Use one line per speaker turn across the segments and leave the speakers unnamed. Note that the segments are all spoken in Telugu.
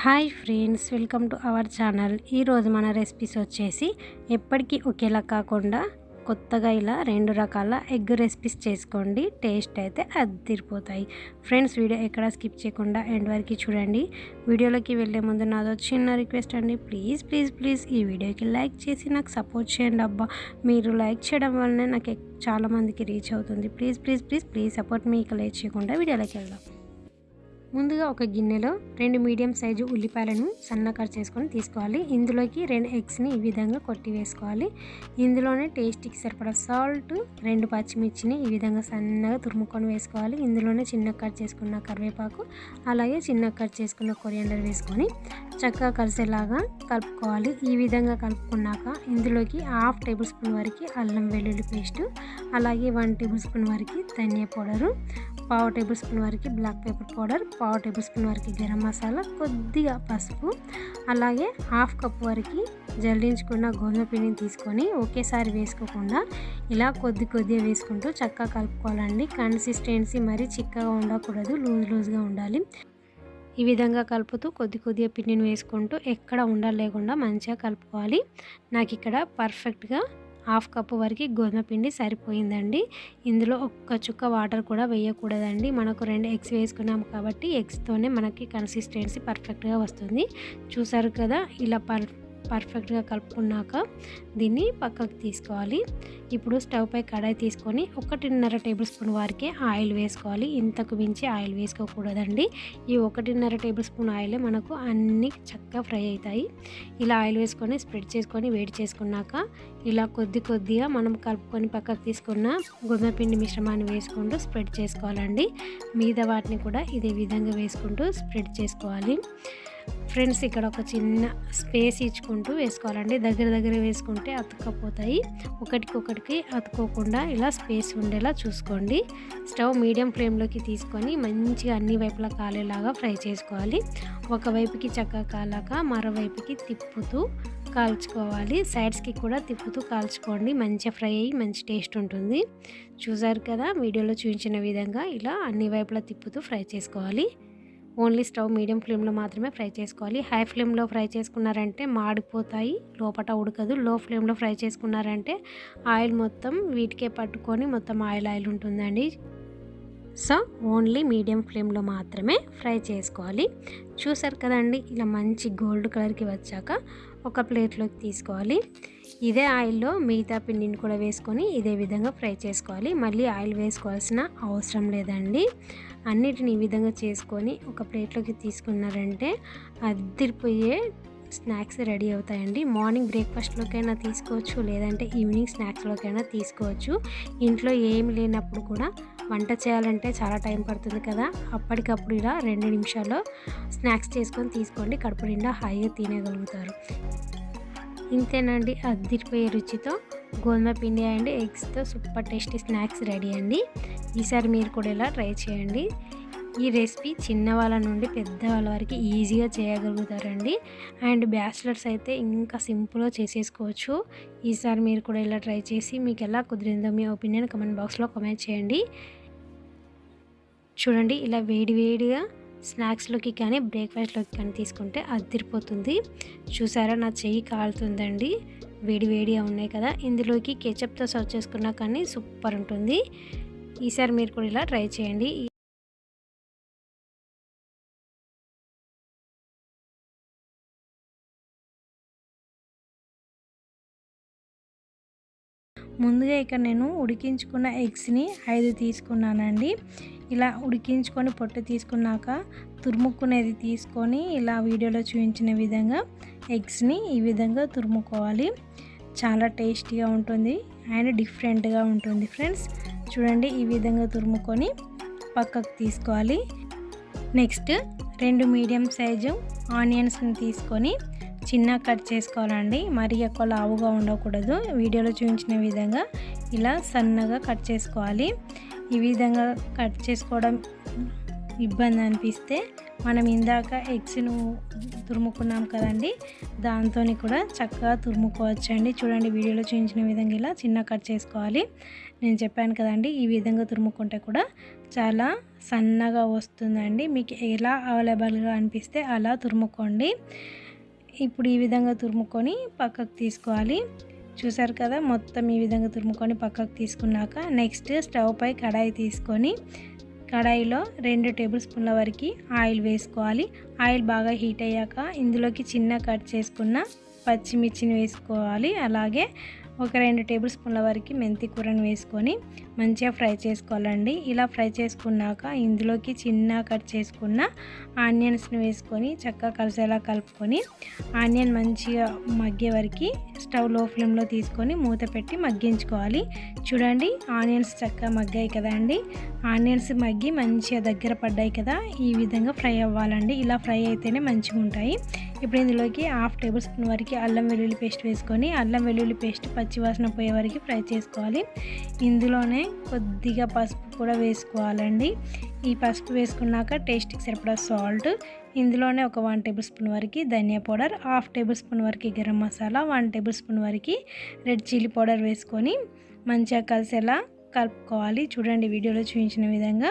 Hi friends welcome to our channel. ఈరోజు మన రెసిపీస్ వచ్చేసి ఎప్పటికీ ఒకేలా కాకుండా కొత్తగా ఇలా రెండు రకాల ఎగ్ రెసిపీస్ చేసుకోండి. టేస్ట్ అయితే అదిరిపోతాయి. ఫ్రెండ్స్ వీడియో ఎక్కడ స్కిప్ చేయకుండా ఎండ్ వరకు చూడండి. వీడియోలోకి వెళ్ళే ముందు నాదో చిన్న రిక్వెస్ట్ అండి. ప్లీజ్ ప్లీజ్ ప్లీజ్ ఈ వీడియోకి లైక్ చేసి నాకు సపోర్ట్ చేయండి అబ్బా. మీరు లైక్ చేయడం వల్లనే నాకు ఎక్- రీచ్ అవుతుంది. Please please please please support మీకు లేట్ చేయకుండా వీడియోలోకి వెళ్దాం. ముందుగా ఒక గిన్నెలో రెండు మీడియం సైజు ఉల్లిపాయలను సన్న కట్ చేసుకొని తీసుకోవాలి. ఇందులోకి రెండు ఎగ్స్ని ఈ విధంగా కొట్టి వేసుకోవాలి. ఇందులోనే టేస్ట్కి సరిపడా సాల్ట్ రెండు పచ్చిమిర్చిని ఈ విధంగా సన్నగా తురుముకొని వేసుకోవాలి. ఇందులోనే చిన్న కట్ చేసుకున్న కరివేపాకు అలాగే చిన్న కట్ చేసుకున్న కొరియండర్ వేసుకొని చక్కగా కలిసేలాగా కలుపుకోవాలి. ఈ విధంగా కలుపుకున్నాక ఇందులోకి హాఫ్ టేబుల్ స్పూన్ వరకు అల్లం వెల్లుల్లి పేస్ట్ అలాగే వన్ టేబుల్ స్పూన్ వరకు ధనియా పౌడరు పావు టేబుల్ స్పూన్ వరకు బ్లాక్ పేపర్ పౌడర్ పావు టేబుల్ స్పూన్ వరకు గరం మసాలా కొద్దిగా పసుపు అలాగే హాఫ్ కప్ వరకు జల్లించుకున్న గోధుమ పిండిని తీసుకొని ఒకేసారి వేసుకోకుండా ఇలా కొద్ది కొద్దిగా వేసుకుంటూ చక్కగా కలుపుకోవాలండి. కన్సిస్టెన్సీ మరీ చిక్కగా ఉండకూడదు లూజ్ లూజ్గా ఉండాలి. ఈ విధంగా కలుపుతూ కొద్ది కొద్దిగా పిండిని వేసుకుంటూ ఎక్కడ ఉండాలి లేకుండా మంచిగా కలుపుకోవాలి. నాకు ఇక్కడ పర్ఫెక్ట్గా హాఫ్ కప్పు వరకు గోధుమ పిండి సరిపోయిందండి. ఇందులో ఒక్క చుక్క వాటర్ కూడా వేయకూడదండి. మనకు రెండు ఎగ్స్ వేసుకున్నాం కాబట్టి ఎగ్స్తోనే మనకి కన్సిస్టెన్సీ పర్ఫెక్ట్గా వస్తుంది. చూసారు కదా ఇలా పర్ పర్ఫెక్ట్గా కలుపుకున్నాక దీన్ని పక్కకు తీసుకోవాలి. ఇప్పుడు స్టవ్ పై కడాయి తీసుకొని ఒకటిన్నర టేబుల్ స్పూన్ వారికే ఆయిల్ వేసుకోవాలి. ఇంతకు మించి ఆయిల్ వేసుకోకూడదండి. ఈ ఒకటిన్నర టేబుల్ స్పూన్ ఆయిల్ మనకు అన్ని చక్కగా ఫ్రై అవుతాయి. ఇలా ఆయిల్ వేసుకొని స్ప్రెడ్ చేసుకొని వేడి చేసుకున్నాక ఇలా కొద్ది కొద్దిగా మనం కలుపుకొని పక్కకు తీసుకున్న గోధుమ పిండి మిశ్రమాన్ని వేసుకుంటూ స్ప్రెడ్ చేసుకోవాలండి. మిగతా వాటిని కూడా ఇదే విధంగా వేసుకుంటూ స్ప్రెడ్ చేసుకోవాలి. ఫ్రెండ్స్ ఇక్కడ ఒక చిన్న స్పేస్ ఇచ్చుకుంటూ వేసుకోవాలండి. దగ్గర దగ్గర వేసుకుంటే అతుక్కపోతాయి. ఒకటికొకటికి అతుక్కోకుండా ఇలా స్పేస్ ఉండేలా చూసుకోండి. స్టవ్ మీడియం ఫ్లేమ్లోకి తీసుకొని మంచిగా అన్ని వైపులా కాలేలాగా ఫ్రై చేసుకోవాలి. ఒకవైపుకి చక్కగా కాలాక మరోవైపుకి తిప్పుతూ కాల్చుకోవాలి. సైడ్స్కి కూడా తిప్పుతూ కాల్చుకోండి. మంచిగా ఫ్రై అయ్యి మంచి టేస్ట్ ఉంటుంది. చూసారు కదా వీడియోలో చూపించిన విధంగా ఇలా అన్ని వైపులా తిప్పుతూ ఫ్రై చేసుకోవాలి. ఓన్లీ స్టవ్ మీడియం ఫ్లేమ్లో మాత్రమే ఫ్రై చేసుకోవాలి. హై ఫ్లేమ్లో ఫ్రై చేసుకున్నారంటే మాడిపోతాయి లోపల ఉడకదు. లో ఫ్లేమ్లో ఫ్రై చేసుకున్నారంటే ఆయిల్ మొత్తం వీటికే పట్టుకొని మొత్తం ఆయిల్ ఆయిల్ ఉంటుందండి. సో ఓన్లీ మీడియం ఫ్లేమ్లో మాత్రమే ఫ్రై చేసుకోవాలి. చూసారు కదండి ఇలా మంచి గోల్డ్ కలర్కి వచ్చాక ఒక ప్లేట్లోకి తీసుకోవాలి. ఇదే ఆయిల్లో మిగతా పిండిని కూడా వేసుకొని ఇదే విధంగా ఫ్రై చేసుకోవాలి. మళ్ళీ ఆయిల్ వేసుకోవాల్సిన అవసరం లేదండి. అన్నిటిని ఈ విధంగా చేసుకొని ఒక ప్లేట్లోకి తీసుకున్నారంటే అద్దరిపోయే స్నాక్స్ రెడీ అవుతాయండి. మార్నింగ్ బ్రేక్ఫాస్ట్లోకైనా తీసుకోవచ్చు లేదంటే ఈవినింగ్ స్నాక్స్లోకైనా తీసుకోవచ్చు. ఇంట్లో ఏమి లేనప్పుడు కూడా వంట చేయాలంటే చాలా టైం పడుతుంది కదా. అప్పటికప్పుడు ఇలా రెండు నిమిషాల్లో స్నాక్స్ చేసుకొని తీసుకోండి. కడుపు నిండా హాయిగా తినగలుగుతారు ఇంతేనండి అద్దిరిపోయే రుచితో గోధుమ పిండి అండ్ ఎగ్స్తో సూపర్ టేస్టీ స్నాక్స్ రెడీ అండి. ఈసారి మీరు కూడా ఇలా ట్రై చేయండి. ఈ రెసిపీ చిన్నవాళ్ళ నుండి పెద్దవాళ్ళ వరకు ఈజీగా చేయగలుగుతారండి. అండ్ బ్యాచిలర్స్ అయితే ఇంకా సింపుల్గా చేసేసుకోవచ్చు. ఈసారి మీరు కూడా ఇలా ట్రై చేసి మీకు ఎలా కుదిరిందో మీ ఒపీనియన్ కమెంట్ బాక్స్లో కమెంట్ చేయండి. చూడండి ఇలా వేడి వేడిగా స్నాక్స్లోకి కానీ బ్రేక్ఫాస్ట్లోకి కానీ తీసుకుంటే అదిరిపోతుంది. చూసారా నా చెయ్యి కాలుతుందండి. వేడి వేడిగా ఉన్నాయి కదా. ఇందులోకి కెచప్తో సర్వ్ చేసుకున్నా కానీ సూపర్ ఉంటుంది. ఈసారి మీరు కూడా ఇలా ట్రై చేయండి. ముందుగా ఇక్కడ నేను ఉడికించుకున్న ఎగ్స్ని ఐదు తీసుకున్నానండి. ఇలా ఉడికించుకొని పొట్టు తీసుకున్నాక తురుముక్కునేది తీసుకొని ఇలా వీడియోలో చూపించిన విధంగా ఎగ్స్ని ఈ విధంగా తురుముకోవాలి. చాలా టేస్టీగా ఉంటుంది అండ్ డిఫరెంట్గా ఉంటుంది ఫ్రెండ్స్. చూడండి ఈ విధంగా తురుముకొని పక్కకు తీసుకోవాలి. నెక్స్ట్ రెండు మీడియం సైజు ఆనియన్స్ని తీసుకొని చిన్న కట్ చేసుకోవాలండి. మరీ ఎక్కువ లావుగా ఉండకూడదు. వీడియోలో చూపించిన విధంగా ఇలా సన్నగా కట్ చేసుకోవాలి. ఈ విధంగా కట్ చేసుకోవడం ఇబ్బంది అనిపిస్తే మనం ఇందాక ఎగ్స్ను తురుముకున్నాం కదండి దాంతో కూడా చక్కగా తురుముకోవచ్చండి. చూడండి వీడియోలో చూపించిన విధంగా ఇలా చిన్న కట్ చేసుకోవాలి. నేను చెప్పాను కదండి ఈ విధంగా తురుముకుంటే కూడా చాలా సన్నగా వస్తుందండి. మీకు ఎలా అవైలబుల్గా అనిపిస్తే అలా తురుముకోండి. ఇప్పుడు ఈ విధంగా తురుముకొని పక్కకు తీసుకోవాలి. చూసారు కదా మొత్తం ఈ విధంగా తురుముకొని పక్కకు తీసుకున్నాక నెక్స్ట్ స్టవ్ పై కడాయి తీసుకొని కడాయిలో రెండు టేబుల్ స్పూన్ల వరకు ఆయిల్ వేసుకోవాలి. ఆయిల్ బాగా హీట్ అయ్యాక ఇందులోకి చిన్న కట్ చేసుకున్న పచ్చిమిర్చిని వేసుకోవాలి. అలాగే ఒక రెండు టేబుల్ స్పూన్ల వరకు మెంతి కూరని వేసుకొని మంచిగా ఫ్రై చేసుకోవాలండి. ఇలా ఫ్రై చేసుకున్నాక ఇందులోకి చిన్న కట్ చేసుకున్న ఆనియన్స్ని వేసుకొని చక్కగా కలిసేలా కలుపుకొని ఆనియన్ మంచిగా మగ్గే వరకు స్టవ్లో ఫ్లేమ్లో తీసుకొని మూత పెట్టి మగ్గించుకోవాలి. చూడండి ఆనియన్స్ చక్కగా మగ్గాయి కదండి ఆనియన్స్ మగ్గి మంచిగా దగ్గర పడ్డాయి కదా ఈ విధంగా ఫ్రై అవ్వాలండి. ఇలా ఫ్రై అయితేనే మంచిగా ఉంటాయి. ఇప్పుడు ఇందులోకి హాఫ్ టేబుల్ స్పూన్ వరకు అల్లం వెల్లుల్లి పేస్ట్ వేసుకొని అల్లం వెల్లుల్లి పేస్ట్ పచ్చివాసన పోయే వరకు ఫ్రై చేసుకోవాలి. ఇందులోనే కొద్దిగా పసుపు కూడా వేసుకోవాలండి. ఈ పసుపు వేసుకున్నాక టేస్ట్కి సరిపడా సాల్ట్ ఇందులోనే ఒక వన్ టేబుల్ స్పూన్ వరకు ధనియా పౌడర్ హాఫ్ టేబుల్ స్పూన్ వరకు garam masala one table spoon వరకు రెడ్ చిల్లీ పౌడర్ వేసుకొని మంచిగా కలిసేలా కలుపుకోవాలి. చూడండి వీడియోలో చూపించిన విధంగా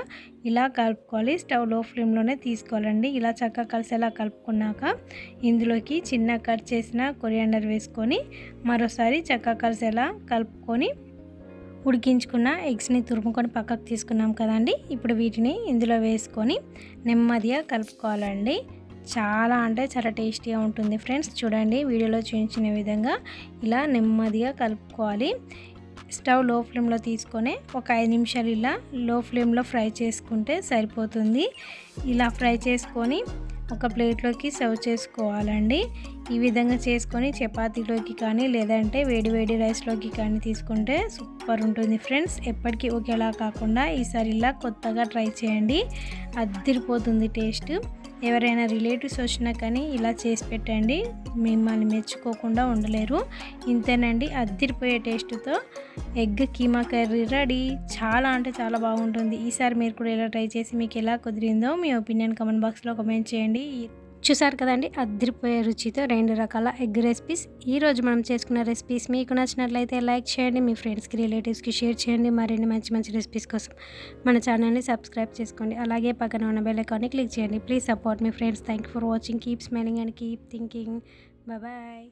ఇలా కలుపుకోవాలి. స్టవ్లో ఫ్లేమ్లోనే తీసుకోవాలండి. ఇలా చక్కగా కలిసేలా కలుపుకున్నాక ఇందులోకి చిన్న కట్ చేసిన కొరియాండర్ వేసుకొని మరోసారి చక్కగా కలిసేలా కలుపుకొని ఉడికించుకున్న ఎగ్స్ని తురుముకొని పక్కకు తీసుకున్నాం కదండి. ఇప్పుడు వీటిని ఇందులో వేసుకొని నెమ్మదిగా కలుపుకోవాలండి. చాలా అంటే చాలా టేస్టీగా ఉంటుంది ఫ్రెండ్స్. చూడండి వీడియోలో చూపించిన విధంగా ఇలా నెమ్మదిగా కలుపుకోవాలి. స్టవ్లో ఫ్లేమ్లో తీసుకొని ఒక ఐదు నిమిషాలు ఇలా లో ఫ్లేమ్లో ఫ్రై చేసుకుంటే సరిపోతుంది. ఇలా ఫ్రై చేసుకొని ఒక ప్లేట్లోకి సర్వ్ చేసుకోవాలండి. ఈ విధంగా చేసుకొని చపాతీలోకి కానీ లేదంటే వేడి వేడి రైస్లోకి కానీ తీసుకుంటే సూపర్ ఉంటుంది ఫ్రెండ్స్. ఎప్పటికీ ఒకేలా కాకుండా ఈసారి ఇలా కొత్తగా ట్రై చేయండి. అద్దిరిపోతుంది టేస్ట్. ఎవరైనా రిలేటివ్స్ వచ్చినా కానీ ఇలా చేసి పెట్టండి. మిమ్మల్ని మెచ్చుకోకుండా ఉండలేరు. ఇంతేనండి అద్దిరిపోయే టేస్ట్తో ఎగ్ కీమా కర్రీ రెడీ. చాలా అంటే చాలా బాగుంటుంది. ఈసారి మీరు కూడా ఎలా ట్రై చేసి మీకు ఎలా కుదిరిందో మీ ఒపీనియన్ కమెంట్ బాక్స్లో కమెంట్ చేయండి. చూసారు కదండి? అద్దరిపోయే రుచితో రెండు రకాల ఎగ్ రెసిపీస్. ఈరోజు మనం చేసుకున్న రెసిపీస్ మీకు నచ్చినట్లయితే లైక్ చేయండి మీ ఫ్రెండ్స్కి రిలేటివ్స్కి షేర్ చేయండి. మరిన్ని మంచి మంచి రెసిపీస్ కోసం మన ఛానల్ని సబ్స్క్రైబ్ చేసుకోండి. అలాగే పక్కన ఉన్న బెల్ ఐకాన్ని క్లిక్ చేయండి. Please support me friends. Thank for watching. Keep smiling and keep thinking. Bye.